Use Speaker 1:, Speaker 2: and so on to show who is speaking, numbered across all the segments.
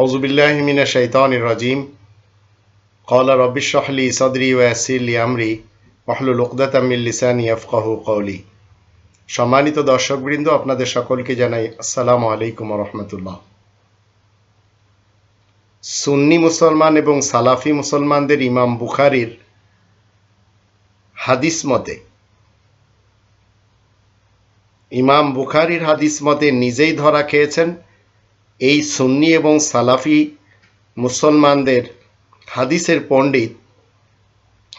Speaker 1: আউজুবিল্লাহমিনা শৈতান রাজিম সম্মানিত আপনাদের সকলকে জানাই আসসালামু আলাইকুম রহমতুল্লাহ। সুন্নি মুসলমান এবং সালাফি মুসলমানদের ইমাম বুখারির হাদিস মতে, ইমাম বুখারির হাদিস মতে নিজেই ধরা খেয়েছেন। এই সুন্নি এবং সালাফি মুসলমানদের হাদিসের পণ্ডিত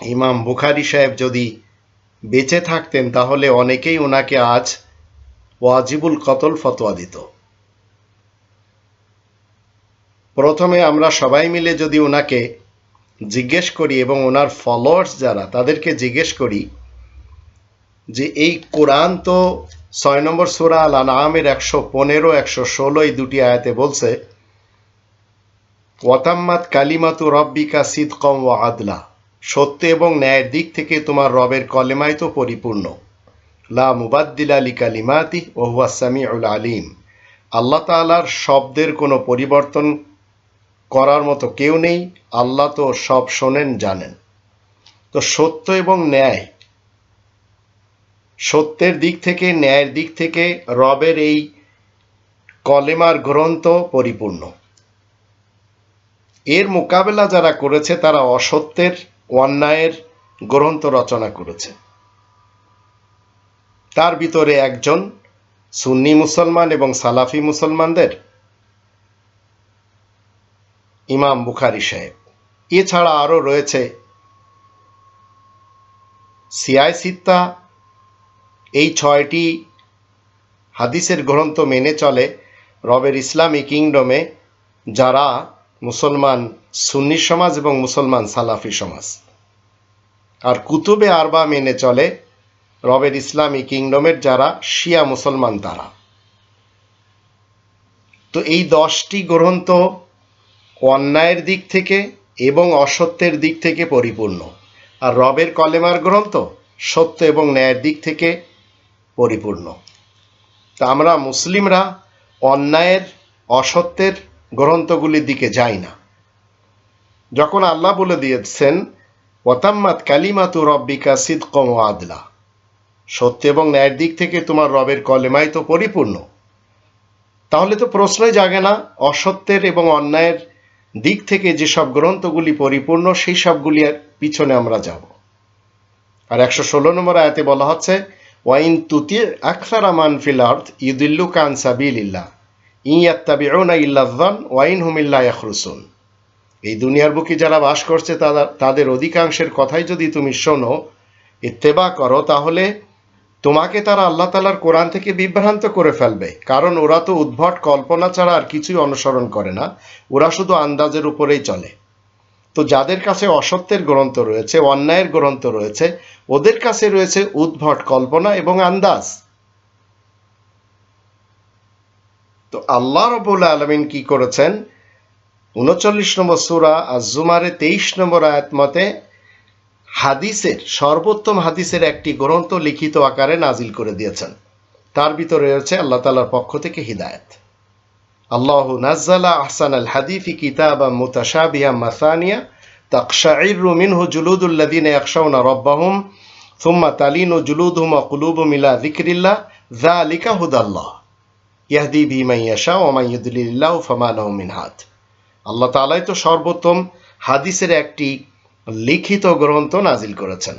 Speaker 1: ইমাম বুখারি সাহেব যদি বেঁচে থাকতেন, তাহলে অনেকেই ওনাকে আজ ওয়াজিবুল কতল ফতোয়া দিত। প্রথমে আমরা সবাই মিলে যদি ওনাকে জিজ্ঞেস করি এবং ওনার ফলোয়ার্স যারা, তাদেরকে জিজ্ঞেস করি যে, এই কোরআন তো ছয় নম্বর সুরা আল আনামের একশো পনেরো, একশো ষোলো এই দুটি আয়াতে বলছে, ওয়াতাম্মাত কালিমাতু রব্বিকা সিদকম ও আদলা। সত্য এবং ন্যায়ের দিক থেকে তোমার রবের কলেমাই তো পরিপূর্ণ। লা মুবাদ্দিল আলী কালিমাতি ও হুয়া সামিউল আলিম। আল্লাহ তাআলার শব্দের কোনো পরিবর্তন করার মতো কেউ নেই, আল্লাহ তো সব শোনেন, জানেন। তো সত্য এবং ন্যায় সত্যের দিক থেকে, ন্যায়ের দিক থেকে রবের এই কলেমার গ্রন্থ পরিপূর্ণ। এর মোকাবেলা যারা করেছে, তারা অসত্যের, অন্যায়ের গ্রন্থ রচনা করেছে। তার ভিতরে একজন সুন্নি মুসলমান এবং সালাফি মুসলমানদের, ইমাম বুখারি সাহেব। এছাড়া আরও রয়েছে সিয়াই সিত্তা এই ছয়টি হাদিসের গ্রন্থ মেনে চলে রবের ইসলামী কিংডমে যারা মুসলমান সুন্নি সমাজ এবং মুসলমান সালাফি সমাজ। আর কুতুবে আরবা মেনে চলে রবের ইসলামী কিংডমের যারা শিয়া মুসলমান তারা। তো এই দশটি গ্রন্থ অন্যায়ের দিক থেকে এবং অসত্যের দিক থেকে পরিপূর্ণ। আর রবের কলেমার গ্রন্থ সত্য এবং ন্যায়ের দিক থেকে পরিপূর্ণ। তা আমরা মুসলিমরা অন্যায়ের, অসত্যের গ্রন্থগুলির দিকে যাই না। যখন আল্লাহ বলে দিয়েছেন, ওতাম্মাত কালিমাতু রব্বিকা সিদকম আদলা সত্য এবং ন্যায়ের দিক থেকে তোমার রবের কলেমাই তো পরিপূর্ণ। তাহলে তো প্রশ্নই জাগে না, অসত্যের এবং অন্যায়ের দিক থেকে যেসব গ্রন্থগুলি পরিপূর্ণ, সেই সবগুলি পিছনে আমরা যাব। আর একশো ষোলো নম্বর আয়াতে বলা হচ্ছে ওয়াইন তুতি আকসার আমান ফিল আর্থ ইউদিল্লু কান সাবিলিল্লাহ ইয়াত্তাবিউনা ওয়াইন হুমিল্লা ইয়াখরুসুন। এই দুনিয়ার বুকে যারা বাস করছে তাদের অধিকাংশের কথাই যদি তুমি শোনো, ইত্তেবা করো, তাহলে তোমাকে তারা আল্লাহ তালার কোরআন থেকে বিভ্রান্ত করে ফেলবে। কারণ ওরা তো উদ্ভট কল্পনা ছাড়া আর কিছুই অনুসরণ করে না। ওরা শুধু আন্দাজের উপরেই চলে। তো যাদের কাছে অসত্যের গ্রন্থ রয়েছে, অন্যায়ের গ্রন্থ রয়েছে ওদের কাছে রয়েছে উদ্ভট কল্পনা এবং আন্দাজ। তো আল্লাহ রবুল আলমিন কি করেছেন? উনচল্লিশ নম্বর সুরা আজুমারে তেইশ নম্বর আয়াত মতে হাদিসের, সর্বোত্তম হাদিসের একটি গ্রন্থ লিখিত আকারে নাজিল করে দিয়েছেন। তার ভিতরে রয়েছে আল্লাহ তালার পক্ষ থেকে হিদায়ত। আল্লাহ নাজ্জালা আহসান আল হাদিফি কিতাবা মুতাশাবিহা মাসানিয়া তাকশাইর মিনহু জুলুদুল্লাদিন একশাউনা রব্বাহুম, সুম্মা তালিন ও জুলুদহুম কুলুব মিলা যিকরিল্লাহ, যালিকা হুদাল্লাহ। ইয়াহদি বি মাইয়াশা ও মাইয়ুদুলিল্লাহ ফামালাহু মিন হাদ। আল্লাহ তাআলাই তো সর্বোত্তম হাদিসের একটি লিখিত গ্রন্থ নাজিল করেছেন,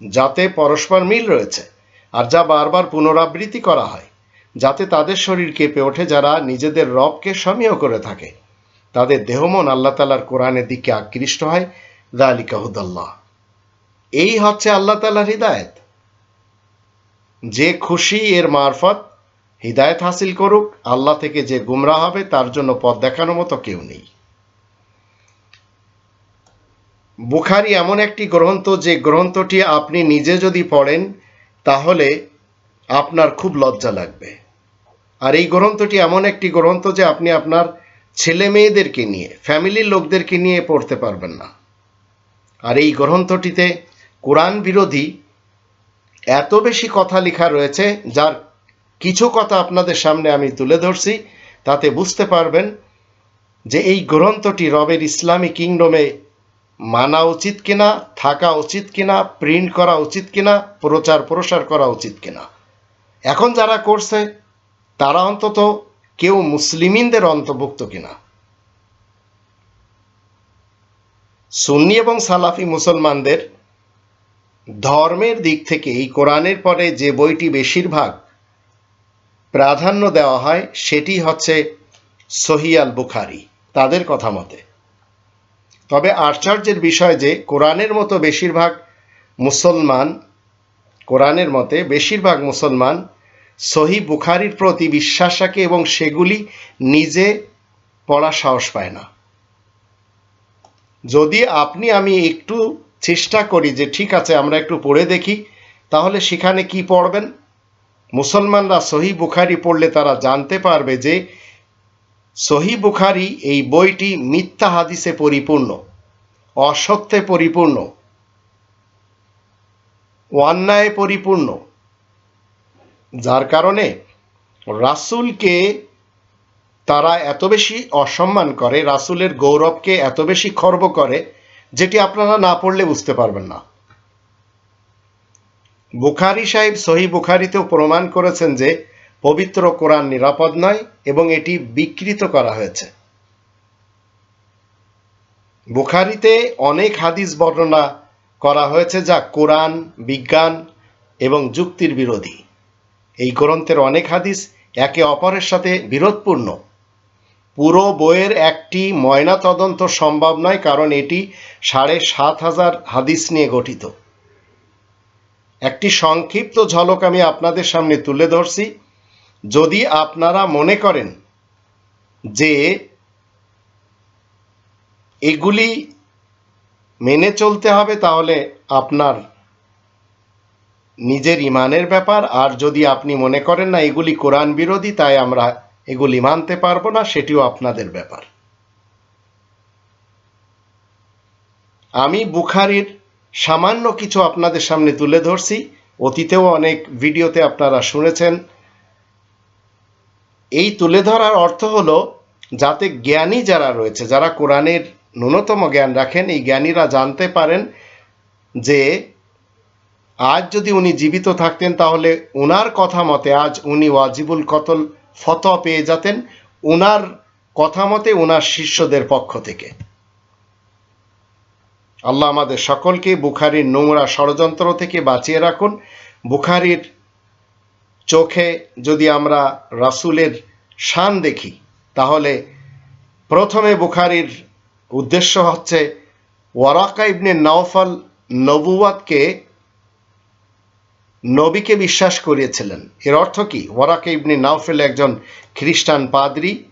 Speaker 1: যাতে পরস্পর মিল রয়েছে আর যা বারবার পুনরাবৃত্তি করা হয়, যাতে তাদের শরীর কেঁপে ওঠে যারা নিজেদের রবকে সমীয় করে থাকে। তাদের দেহমন আল্লাহ তালার কোরআনের দিকে আকৃষ্ট হয়। দালিকা হুদাল্লাহ। এই হচ্ছে আল্লাহ তালার হৃদায়ত। যে খুশি এর মারফত হৃদায়ত হাসিল করুক, আল্লাহ থেকে যে গুমরা হবে, তার জন্য পথ দেখানোর মতো কেউ নেই। বুখারি এমন একটি গ্রন্থ, যে গ্রন্থটি আপনি নিজে যদি পড়েন, তাহলে আপনার খুব লজ্জা লাগবে। আর এই গ্রন্থটি এমন একটি গ্রন্থ, যে আপনি আপনার ছেলে মেয়েদেরকে নিয়ে ফ্যামিলির লোকদেরকে নিয়ে পড়তে পারবেন না। আর এই গ্রন্থটিতে কোরআন বিরোধী এত বেশি কথা লেখা রয়েছে, যার কিছু কথা আপনাদের সামনে আমি তুলে ধরছি, তাতে বুঝতে পারবেন যে এই গ্রন্থটি রবের ইসলামী কিংডমে মানা উচিত কিনা, থাকা উচিত কিনা, প্রিন্ট করা উচিত কিনা প্রচার প্রসার করা উচিত কিনা। এখন যারা করছে, তারা অন্তত কেউ মুসলিমিনদের অন্তর্ভুক্ত কিনা? সুন্নি এবং সালাফি মুসলমানদের ধর্মের দিক থেকে এই কোরআনের পরে যে বইটি বেশিরভাগ প্রাধান্য দেওয়া হয়, সেটি হচ্ছে সহিয়াল বুখারি, তাদের কথা মতে। তবে আশ্চর্যের বিষয় যে, কোরআনের মতো বেশিরভাগ মুসলমান, কোরআনের মতে বেশিরভাগ মুসলমান সহি বুখারির প্রতি বিশ্বাস রাখে এবং সেগুলি নিজে পড়া সাহস পায় না। যদি আপনি, আমি একটু চেষ্টা করি যে ঠিক আছে, আমরা একটু পড়ে দেখি, তাহলে সেখানে কি পড়বেন? মুসলমানরা সহি বুখারি পড়লে তারা জানতে পারবে যে সহি বুখারি এই বইটি মিথ্যা হাদিসে পরিপূর্ণ, অসত্যে পরিপূর্ণ, অন্যায় পরিপূর্ণ। যার কারণে রাসুলকে তারা এত বেশি অসম্মান করে, রাসুলের গৌরবকে এত বেশি খর্ব করে, যেটি আপনারা না পড়লে বুঝতে পারবেন না। বুখারি সাহেব সহি বুখারিতেও প্রমাণ করেছেন যে পবিত্র কোরআন নিরাপদ নয় এবং এটি বিকৃত করা হয়েছে। বুখারিতে অনেক হাদিস বর্ণনা করা হয়েছে যা কোরআন, বিজ্ঞান এবং যুক্তির বিরোধী। এই গ্রন্থের অনেক হাদিস একে অপরের সাথে বিরোধপূর্ণ। পুরো বইয়ের একটি ময়না তদন্ত সম্ভব নয়, কারণ এটি সাড়ে সাত হাজার হাদিস নিয়ে গঠিত। একটি সংক্ষিপ্ত ঝলক আমি আপনাদের সামনে তুলে ধরছি। যদি আপনারা মনে করেন যে এগুলি মেনে চলতে হবে, তাহলে আপনার নিজের ইমানের ব্যাপার, আর যদি আপনি মনে করেন না এগুলি কোরআন বিরোধী, তাই আমরা এগুলি মানতে পারব না, সেটিও আপনাদের ব্যাপার। আমি বুখারির সামান্য কিছু আপনাদের সামনে তুলে ধরছি। অতীতেও অনেক ভিডিওতে আপনারা শুনেছেন। এই তুলে ধরার অর্থ হলো, যাতে জ্ঞানী যারা রয়েছে, যারা কোরআনের ন্যূনতম জ্ঞান রাখেন, এই জ্ঞানীরা জানতে পারেন যে আজ যদি উনি জীবিত থাকতেন, তাহলে উনার কথা মতে আজ উনি ওয়াজিবুল কতল ফত পেয়ে যেতেন উনার কথা মতে উনার শিষ্যদের পক্ষ থেকে। আল্লাহ আমাদের সকলকে বুখারির নোংরা ষড়যন্ত্র থেকে বাঁচিয়ে রাখুন। বুখারির চোখে যদি আমরা রাসুলের শান দেখি, তাহলে প্রথমে বুখারির উদ্দেশ্য হচ্ছে ওয়ারাকা ইবনে নওফল নবুয়াতকে নবীকে বিশ্বাস করিয়েছিলেন। এর অর্থ কি? ওয়ারাকা ইবনি নাওফেল একজন খ্রিস্টান পাদ্রী,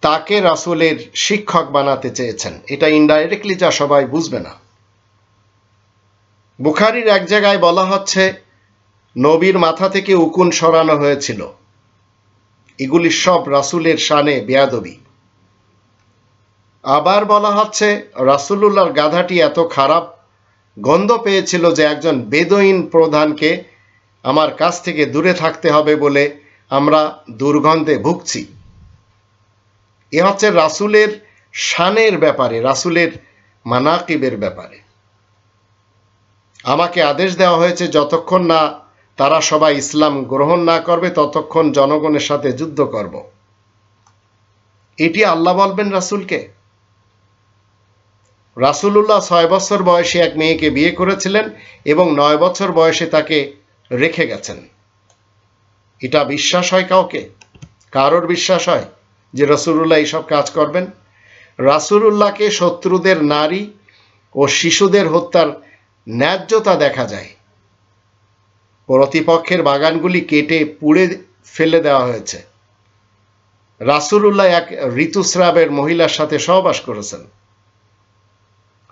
Speaker 1: তাকে রাসুলের শিক্ষক বানাতে চেয়েছেন। এটা ইনডাইরেক্টলি যা সবাই বুঝবে না। বুখারির এক জায়গায় বলা হচ্ছে, নবীর মাথা থেকে উকুন সরানো হয়েছিল। এগুলি সব রাসুলের শানে বেয়াদবি। আবার বলা হচ্ছে, রাসুলুল্লাহর গাধাটি এত খারাপ গন্ধ পেয়েছিল যে একজন বেদইন প্রধানকে আমার কাছ থেকে দূরে থাকতে হবে বলে আমরা দুর্গন্ধে ভুগছি। এ হচ্ছে রাসুলের শানের ব্যাপারে, রাসুলের মানাকিবের ব্যাপারে। আমাকে আদেশ দেওয়া হয়েছে, যতক্ষণ না তারা সবাই ইসলাম গ্রহণ না করবে, ততক্ষণ জনগণের সাথে যুদ্ধ করব। এটি আল্লাহ বলবেন রাসুলকে। রাসুলুল্লাহ ছয় বছর বয়সে এক মেয়েকে বিয়ে করেছিলেন এবং নয় বছর বয়সে তাকে রেখে গেছেন। এটা বিশ্বাস হয় কাউকে? কারোর বিশ্বাস হয় যে রসুল্লাহ এইসব কাজ করবেন? রাসুলুল্লাহকে শত্রুদের নারী ও শিশুদের হত্যার ন্যায্যতা দেখা যায়। প্রতিপক্ষের বাগানগুলি কেটে পুড়ে ফেলে দেওয়া হয়েছে। রাসুলুল্লাহ এক ঋতুস্রাবের মহিলার সাথে সহবাস করেছেন।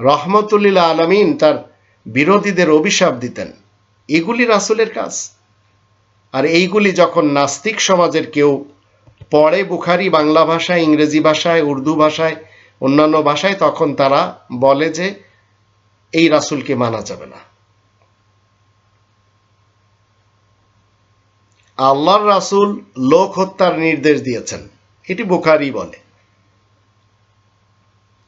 Speaker 1: রহমতুল্লিল্লা আলমিন তার বিরোধীদের অভিশাপ দিতেন। এগুলি রাসুলের কাজ। আর এইগুলি যখন নাস্তিক সমাজের কেউ পড়ে বুখারি, বাংলা ভাষায়, ইংরেজি ভাষায়, উর্দু ভাষায়, অন্যান্য ভাষায়, তখন তারা বলে যে, এই রাসুলকে মানা যাবে না। আল্লাহর রাসুল লোক হত্যার নির্দেশ দিয়েছেন। এটি বুখারি বলে।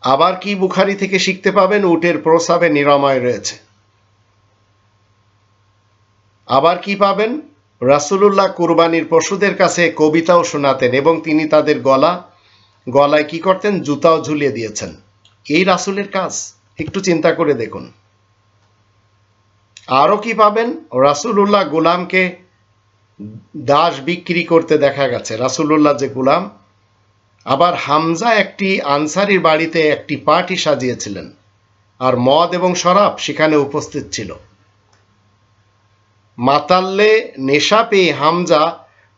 Speaker 1: আবার কি বুখারি থেকে শিখতে পাবেন? উটের প্রসাবে নিরাময় রয়েছে। আবার কি পাবেন? রাসুলুল্লাহ কুরবানির পশুদের কাছে কবিতাও শোনাতেন এবং তিনি তাদের গলা, গলায় কি করতেন? জুতাও ঝুলিয়ে দিয়েছেন। এই রাসুলের কাজ, একটু চিন্তা করে দেখুন। আরও কি পাবেন? রাসুলুল্লাহ গোলামকে দাস বিক্রি করতে দেখা গেছে। রাসুলুল্লাহ যে গোলাম আবার হামজা একটি আনসারির বাড়িতে একটি পার্টি সাজিয়েছিলেন, আর মদ এবং শরাব সেখানে উপস্থিত ছিল। মাতাল্লে নেশা পেয়ে হামজা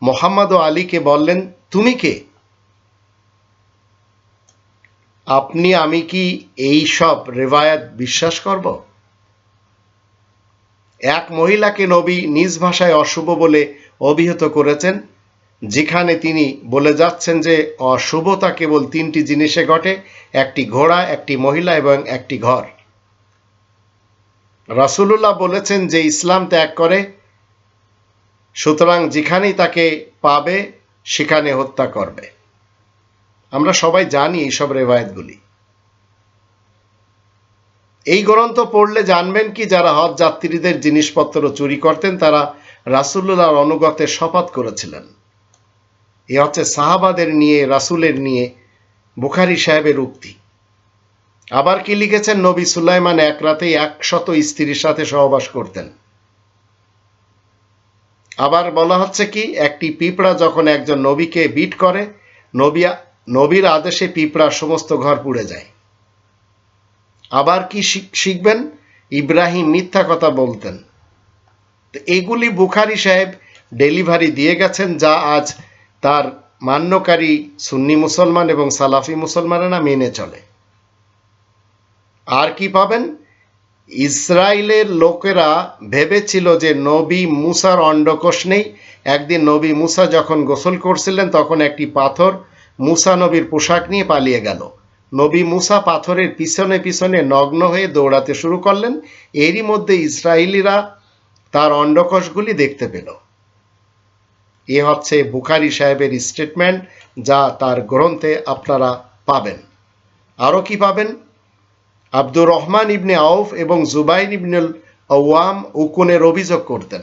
Speaker 1: মোহাম্মদ আলীকে বললেন, তুমি কে? আপনি, আমি কি এই সব রেবায়াত বিশ্বাস করব? এক মহিলাকে নবী নিজ ভাষায় অশুভ বলে অভিহিত করেছেন যেখানে তিনি বলে যাচ্ছেন যে অশুভতা কেবল তিনটি জিনিসে ঘটে, একটি ঘোড়া, একটি মহিলা এবং একটি ঘর। রাসুলুল্লাহ বলেছেন যে ইসলাম ত্যাগ করে, সুতরাং যেখানেই তাকে পাবে, সেখানে হত্যা করবে। আমরা সবাই জানি এইসব রেবায়তগুলি এই গ্রন্থ পড়লে জানবেন কি, যারা হজ যাত্রীদের জিনিসপত্র চুরি করতেন, তারা রাসুল্লাহর অনুগতের শপথ করেছিলেন। এ হচ্ছে সাহাবাদের নিয়ে, রাসুলের নিয়ে, বুখারি সাহেবের উক্তি। আবার কি লিখেছেন? নবী সুলাইমান এক রাতেই একশত স্ত্রীর সাথে সহবাস করতেন। আবার বলা হচ্ছে কি? একটি পিঁপড়া যখন একজন নবীকে বিট করে, নবী, নবীর আদেশে পিঁপড়ার সমস্ত ঘর পুড়ে যায়। আবার কি শিখবেন? ইব্রাহিম মিথ্যা কথা বলতেন। এগুলি বুখারি সাহেব ডেলিভারি দিয়ে গেছেন, যা আজ তার মান্যকারী সুন্নি মুসলমান এবং সালাফি মুসলমানেরা মেনে চলে। আর কি পাবেন? ইসরায়েলের লোকেরা ভেবেছিল যে নবী মুসার অন্ডকোষ নেই। একদিন নবী মুসা যখন গোসল করছিলেন, তখন একটি পাথর মুসা নবীর পোশাক নিয়ে পালিয়ে গেল। নবী মুসা পাথরের পিছনে পিছনে নগ্ন হয়ে দৌড়াতে শুরু করলেন। এরই মধ্যে ইসরায়েলিরা তার অন্ডকোষগুলি দেখতে পেল। এ হচ্ছে বুখারি সাহেবের স্টেটমেন্ট যা তার গ্রন্থে আপনারা পাবেন। আরও কি পাবেন? আব্দুর রহমান ইবনে আউফ এবং জুবাইন ইবনুল আওয়াম উকুনের অভিযোগ করতেন।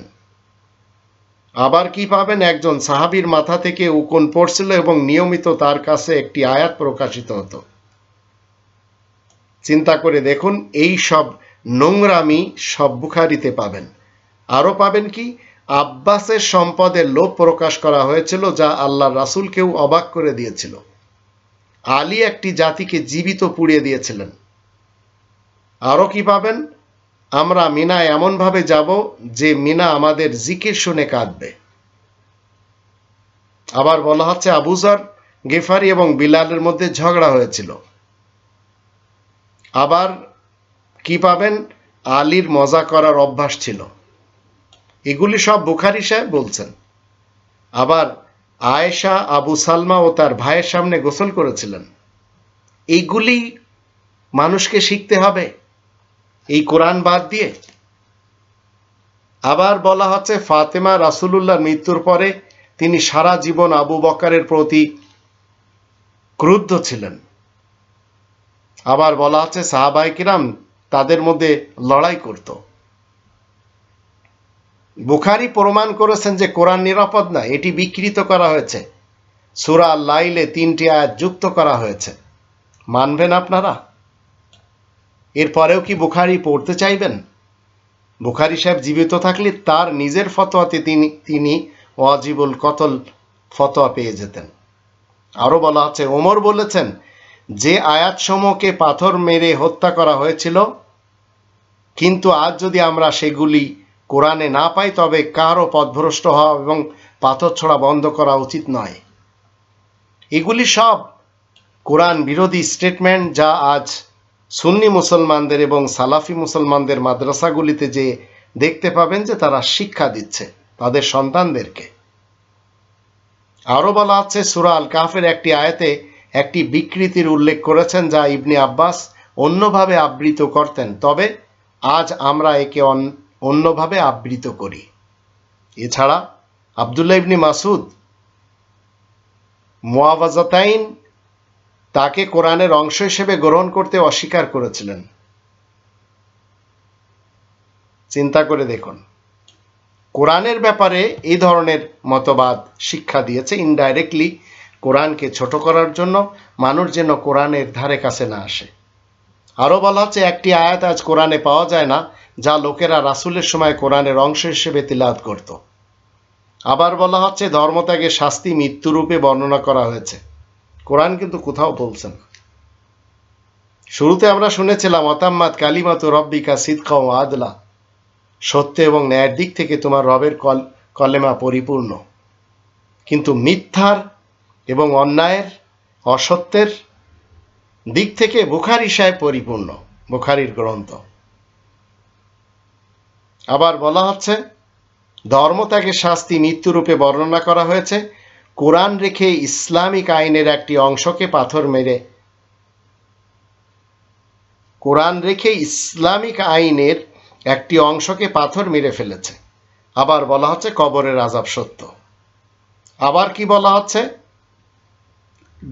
Speaker 1: আবার কি পাবেন? একজন সাহাবির মাথা থেকে উকুন পড়ছিল এবং নিয়মিত তার কাছে একটি আয়াত প্রকাশিত হতো। চিন্তা করে দেখুন, এই সব নোংরামি সব বুখারিতে পাবেন। আরও পাবেন কি? আব্বাসের সম্পদের লোভ প্রকাশ করা হয়েছিল যা আল্লাহ রাসুলকেও অবাক করে দিয়েছিল। আলী একটি জাতিকে জীবিত পুড়িয়ে দিয়েছিলেন। আরও কি পাবেন? আমরা মিনা এমনভাবে যাব যে মিনা আমাদের জিকির শুনে কাঁদবে। আবার বলা হচ্ছে আবুজার গেফারি এবং বিলালের মধ্যে ঝগড়া হয়েছিল। আবার কি পাবেন? আলীর মজা করার অভ্যাস ছিল। এগুলি সব বুখারি সাহেব বলছেন। আবার আয়েশা, আবু সালমা ও তার ভাইয়ের সামনে গোসল করেছিলেন। এইগুলি মানুষকে শিখতে হবে। এই কোরআন বাদ দিয়ে। আবার বলা হচ্ছে, ফাতেমা রাসুলুল্লাহর মৃত্যুর পরে তিনি সারা জীবন আবু বকারের প্রতি ক্রুদ্ধ ছিলেন। আবার বলা হচ্ছে সাহাবাই কিরাম তাদের মধ্যে লড়াই করত। বুখারি প্রমাণ করেছেন যে কোরআন নিরাপদ না, এটি বিকৃত করা হয়েছে। সুরা লাইলে তিনটি আয়াত যুক্ত করা হয়েছে। মানবেন আপনারা? এরপরেও কি বুখারি পড়তে চাইবেন? বুখারি সাহেব জীবিত থাকলে তার নিজের ফতোয়াতে তিনি তিনি ওয়াজিবুল কতল ফতোয়া পেয়ে যেতেন। আরও বলা আছে, ওমর বলেছেন, যে আয়াতসমূহকে পাথর মেরে হত্যা করা হয়েছিল, কিন্তু আজ যদি আমরা সেগুলি কোরআনে না পাই তবে কারও পথভ্রষ্ট হওয়া এবং পাথর ছোড়া বন্ধ করা উচিত নয়। এগুলি সব কোরআন বিরোধী স্টেটমেন্ট যা আজ সুন্নি মুসলমানদের এবং সালাফি মুসলমানদের মাদ্রাসাগুলিতে যে দেখতে পাবেন যে তারা শিক্ষা দিচ্ছে তাদের সন্তানদেরকে। আরও বলা আছে, সুরা আল কাফের একটি আয়াতে একটি বিকৃতির উল্লেখ করেছেন যা ইবনে আব্বাস অন্যভাবে আবৃত করতেন। তবে আজ আমরা একে অন্যভাবে আবৃত করি। এছাড়া আবদুল্লাহ ইবনি মাসুদ মোয়াবাজাতাইন তাকে কোরআনের অংশ হিসেবে গ্রহণ করতে অস্বীকার করেছিলেন। চিন্তা করে দেখুন, কোরআনের ব্যাপারে এই ধরনের মতবাদ শিক্ষা দিয়েছে ইনডাইরেক্টলি কোরআনকে ছোট করার জন্য, মানুষ যেন কোরআনের ধারে কাছে না আসে। আরও বলা হচ্ছে, একটি আয়াত আজ কোরআনে পাওয়া যায় না যা লোকেরা রাসুলের সময় কোরআনের অংশ হিসেবে তিলাদ করত। আবার বলা হচ্ছে ধর্মত্যাগের শাস্তি মৃত্যুরূপে বর্ণনা করা হয়েছে। কোরআন কিন্তু কোথাও বলছে না। শুরুতে আমরা শুনেছিলাম অতাম্মাদ কালিমাত রব্বিকা সিদকা ও আদলা। সত্য এবং ন্যায়ের দিক থেকে তোমার রবের কল, কলেমা পরিপূর্ণ। কিন্তু মিথ্যার এবং অন্যায়ের, অসত্যের দিক থেকে বুখারি সাহেব পরিপূর্ণ, বুখারির গ্রন্থ। আবার বলা হচ্ছে ধর্মত্যাগের শাস্তি মৃত্যুরূপে বর্ণনা করা হয়েছে, কোরআন রেখে ইসলামিক আইনের একটি অংশকে পাথর মেরে। কোরআন রেখে ইসলামিক আইনের একটি অংশকে পাথর মেরে ফেলেছে। আবার বলা হচ্ছে, কবরের আজাব সত্য। আবার কি বলা হচ্ছে?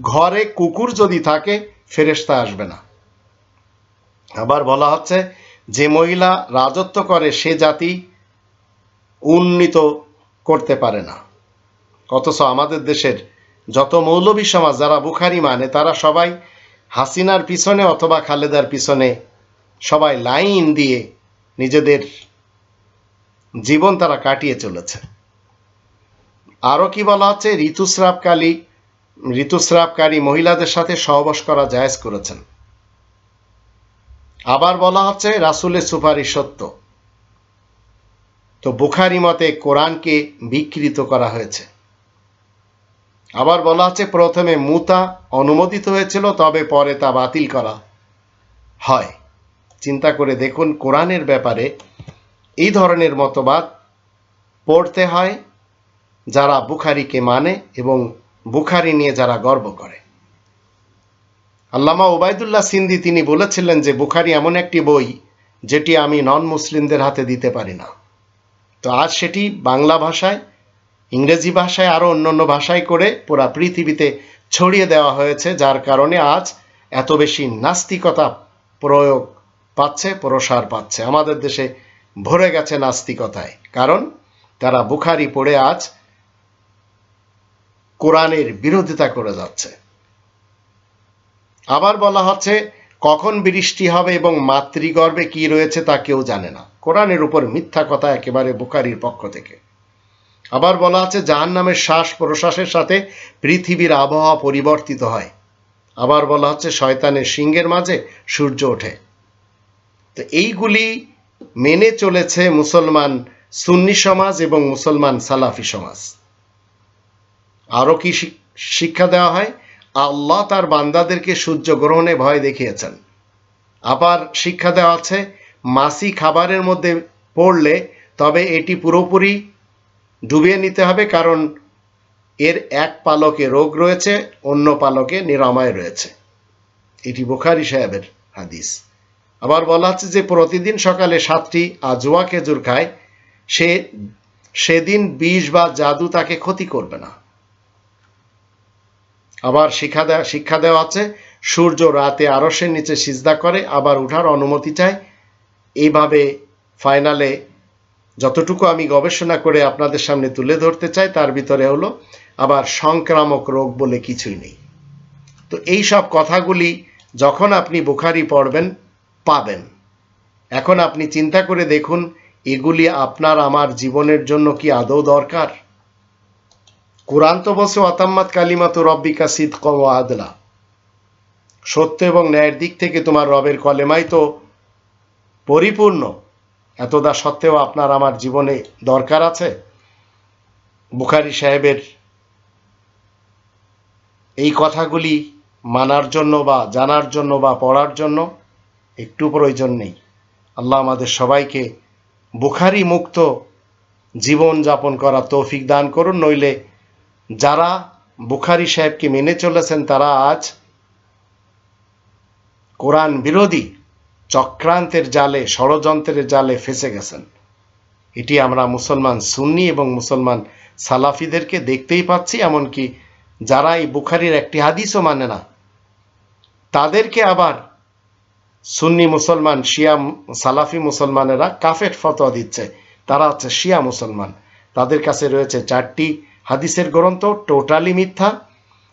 Speaker 1: ঘরে কুকুর যদি থাকে ফেরেস্তা আসবে না। আবার বলা হচ্ছে যে মহিলা রাজত্ব করে, সে জাতি উন্নীত করতে পারে না। অথচ আমাদের দেশের যত মৌলবী সমাজ, যারা বুখারি মানে তারা সবাই হাসিনার পিছনে অথবা খালেদার পিছনে সবাই লাইন দিয়ে নিজেদের জীবন তারা কাটিয়ে চলেছে। আরও কি বলা হচ্ছে ঋতুস্রাবকালী, ঋতুস্রাবকারী মহিলাদের সাথে সহবাস করা জায়েজ করেছেন। আবার বলা হচ্ছে রাসুলের সুপারিশ সত্য। তো বুখারি মতে কোরআনকে বিকৃত করা হয়েছে। আবার বলা হচ্ছে প্রথমে মুতা অনুমোদিত হয়েছিল, তবে পরে তা বাতিল করা হয়। চিন্তা করে দেখুন কোরআনের ব্যাপারে এই ধরনের মতবাদ পড়তে হয় যারা বুখারিকে মানে এবং বুখারি নিয়ে যারা গর্ব করে। আল্লামা ওবায়দুল্লাহ সিন্দি তিনি বলেছিলেন যে বুখারি এমন একটি বই যেটি আমি নন মুসলিমদের হাতে দিতে পারি না। তো আজ সেটি বাংলা ভাষায়, ইংরেজি ভাষায়, আরও অন্যান্য ভাষায় করে পুরা পৃথিবীতে ছড়িয়ে দেওয়া হয়েছে, যার কারণে আজ এত বেশি নাস্তিকতা প্রয়োগ পাচ্ছে, প্রসার পাচ্ছে। আমাদের দেশে ভরে গেছে নাস্তিকতায়, কারণ তারা বুখারি পড়ে আজ কোরআনের বিরোধিতা করে যাচ্ছে। আবার বলা হচ্ছে, কখন বৃষ্টি হবে এবং মাতৃগর্ভে কি রয়েছে তা কেউ জানে না। কোরআনের উপর মিথ্যা কথা একেবারে বোকারির পক্ষ থেকে। আবার বলা আছে জাহান নামের শ্বাস প্রশ্বাসের সাথে পৃথিবীর আবহাওয়া পরিবর্তিত হয়। আবার বলা হচ্ছে, শয়তানের সিংহের মাঝে সূর্য ওঠে। তো এইগুলি মেনে চলেছে মুসলমান সুন্নি সমাজ এবং মুসলমান সালাফি সমাজ। আরও কি শিক্ষা দেওয়া হয়? আল্লাহ তার বান্দাদেরকে সূর্য গ্রহণে ভয় দেখিয়েছেন। আবার শিক্ষা দেওয়া আছে, মাসি খাবারের মধ্যে পড়লে তবে এটি পুরোপুরি ডুবিয়ে নিতে হবে কারণ এর এক পালকে রোগ রয়েছে, অন্য পালকে নিরাময় রয়েছে। এটি বুখারি সাহেবের হাদিস। আবার বলা হচ্ছে যে প্রতিদিন সকালে সাতটি আজোয়া খেজুর খায়, সে সেদিন বিষ বা জাদু তাকে ক্ষতি করবে না। আবার শিক্ষা দেওয়া শিক্ষা দেওয়া আছে। সূর্য রাতে আরসের নিচে সিজদা করে, আবার উঠার অনুমতি চায়। এইভাবে ফাইনালে যতটুকু আমি গবেষণা করে আপনাদের সামনে তুলে ধরতে চাই, তার ভিতরে হলো আবার সংক্রামক রোগ বলে কিছুই নেই। তো এই সব কথাগুলি যখন আপনি বুখারি পড়বেন, পাবেন। এখন আপনি চিন্তা করে দেখুন, এগুলি আপনার, আমার জীবনের জন্য কি আদৌ দরকার? কোরআন তো বসে অতাম্মাত কালিমাত রব্বিকা সিদ কম আদলা। সত্য এবং ন্যায়ের দিক থেকে তোমার রবের কলেমাই তো পরিপূর্ণ। এতদা সত্ত্বেও আপনার আমার জীবনে দরকার আছে? বুখারি সাহেবের এই কথাগুলি মানার জন্য বা জানার জন্য বা পড়ার জন্য একটু প্রয়োজন নেই। আল্লাহ আমাদের সবাইকে বুখারি মুক্ত জীবন যাপন করা তৌফিক দান করুন, নইলে যারা বুখারি সাহেবকে মেনে চলেছেন, তারা আজ কোরআন বিরোধী চক্রান্তের জালে, ষড়যন্ত্রের জালে ফেসে গেছেন। এটি আমরা মুসলমান সুন্নি এবং মুসলমান সালাফিদেরকে দেখতেই পাচ্ছি, এমনকি যারা এই বুখারির একটি হাদিসও মানে না, তাদেরকে আবার সুন্নি মুসলমান, শিয়া সালাফি মুসলমানেরা কাফের ফতোয়া দিচ্ছে। তারা হচ্ছে শিয়া মুসলমান। তাদের কাছে রয়েছে চারটি হাদিসের গ্রন্থ টোটালি মিথ্যা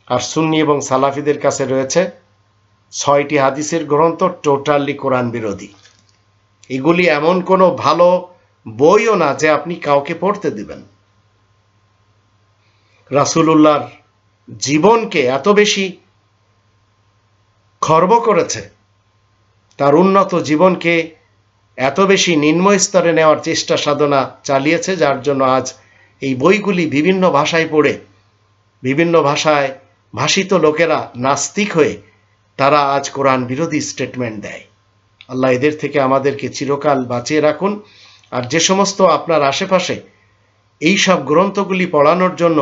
Speaker 1: আর সুন্নি এবং সালাফিদের কাছে রয়েছে ছয়টি হাদিসের গ্রন্থ টোটালি কোরআন বিরোধী। এগুলি এমন কোনো ভালো বইও না যে আপনি কাউকে পড়তে দিবেন। রাসুলুল্লাহর জীবনকে এত বেশি খর্ব করেছে, তার উন্নত জীবনকে এত বেশি নিম্ন স্তরে নেওয়ার চেষ্টা সাধনা চালিয়েছে, যার জন্য আজ এই বইগুলি বিভিন্ন ভাষায় পড়ে, বিভিন্ন ভাষায় ভাষিত লোকেরা নাস্তিক হয়ে তারা আজ কোরআন বিরোধী স্টেটমেন্ট দেয়। আল্লাহ এদের থেকে আমাদেরকে চিরকাল বাঁচিয়ে রাখুন। আর যে সমস্ত আপনার আশেপাশে এই সব গ্রন্থগুলি পড়ানোর জন্য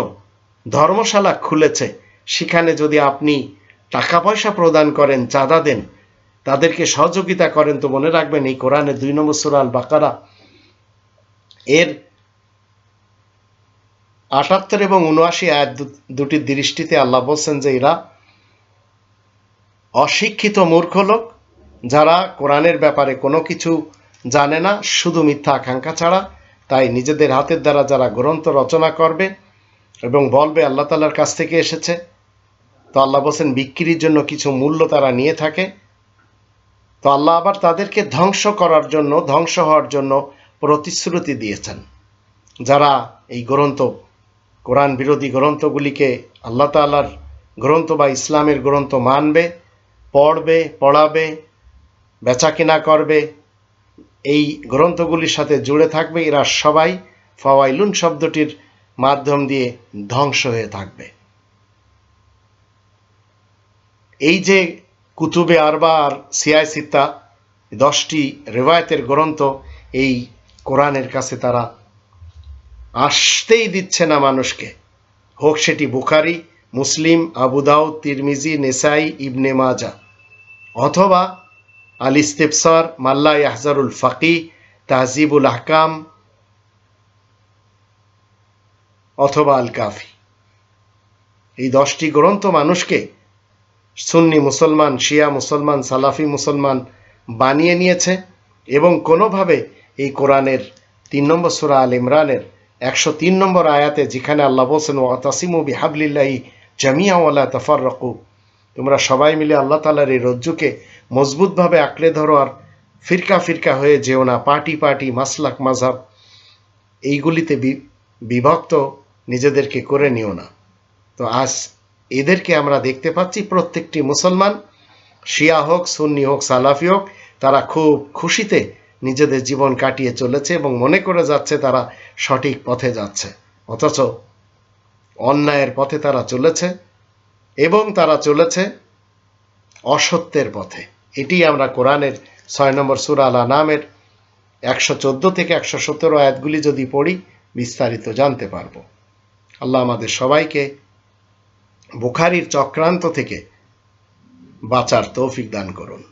Speaker 1: ধর্মশালা খুলেছে, সেখানে যদি আপনি টাকা পয়সা প্রদান করেন, চাঁদা দেন, তাদেরকে সহযোগিতা করেন, তো মনে রাখবেন এই কোরআনের দুই নম্বর সুরাল বাকারা এর আটাত্তর এবং উনআশি আয়াত দুটির দৃষ্টিতে আল্লাহ বলছেন যে এরা অশিক্ষিত মূর্খ লোক যারা কোরআনের ব্যাপারে কোনো কিছু জানে না, শুধু মিথ্যা আকাঙ্ক্ষা ছাড়া। তাই নিজেদের হাতের দ্বারা যারা গ্রন্থ রচনা করবে এবং বলবে আল্লাহ তালার কাছ থেকে এসেছে, তো আল্লাহ বলছেন বিক্রির জন্য কিছু মূল্য তারা নিয়ে থাকে। তো আল্লাহ আবার তাদেরকে ধ্বংস করার জন্য, ধ্বংস হওয়ার জন্য প্রতিশ্রুতি দিয়েছেন। যারা এই গ্রন্থ কোরআন বিরোধী গ্রন্থগুলিকে আল্লাহ তালার গ্রন্থ বা ইসলামের গ্রন্থ মানবে, পড়বে, পড়াবে বেচা কিনা করবে। এই গ্রন্থগুলির সাথে জুড়ে থাকবে এরা সবাই ফাওয়াইলুন শব্দটির মাধ্যম দিয়ে ধ্বংস হয়ে থাকবে। এই যে কুতুবে আরবা আর সিয়াই সিত্তা, দশটি রেওয়ায়তের গ্রন্থ এই কোরআনের কাছে তারা আসতেই দিচ্ছে না মানুষকে। হোক সেটি বুখারি, মুসলিম আবুদাউ তিরমিজি, নেসাই, ইবনে মাজা অথবা আল ইস্তেফসার মাল্লা ইয়াহজারুল ফাকি, তাহজিবুল আহকাম অথবা আল কাফি। এই দশটি গ্রন্থ মানুষকে সুন্নি মুসলমান, শিয়া মুসলমান, সালাফি মুসলমান বানিয়ে নিয়েছে এবং কোনোভাবে এই কোরআনের তিন নম্বর সুরা আল ইমরানের একশো তিন নম্বর আয়াতে যেখানে আল্লাহ বলছেন, ওয়াতাসিমু বিহাবলিল্লাহি জামিয়াওয়ালা তফার রকু তোমরা সবাই মিলে আল্লাহ তালার এই রজ্জুকে মজবুতভাবে আঁকড়ে ধরো আর ফিরকা ফিরকা হয়ে যেও না, পার্টি পার্টি, মাসলাক মাঝাব এইগুলিতে বিভক্ত নিজেদেরকে করে নিও না। তো আজ এদেরকে আমরা দেখতে পাচ্ছি, প্রত্যেকটি মুসলমান, শিয়া হোক, সুন্নি হোক, সালাফি হোক, তারা খুব খুশিতে নিজেদের জীবন কাটিয়ে চলেছে এবং মনে করে যাচ্ছে তারা সঠিক পথে যাচ্ছে। অথচ অন্যায়ের পথে তারা চলেছে এবং তারা চলেছে অসত্যের পথে। এটি আমরা কোরআনের ছয় নম্বর সুরা আলা নামের একশো চোদ্দ থেকে একশো সতেরো আয়াতগুলি যদি পড়ি, বিস্তারিত জানতে পারব। আল্লাহ আমাদের সবাইকে বুখারির চক্রান্ত থেকে বাঁচার তৌফিক দান করুন।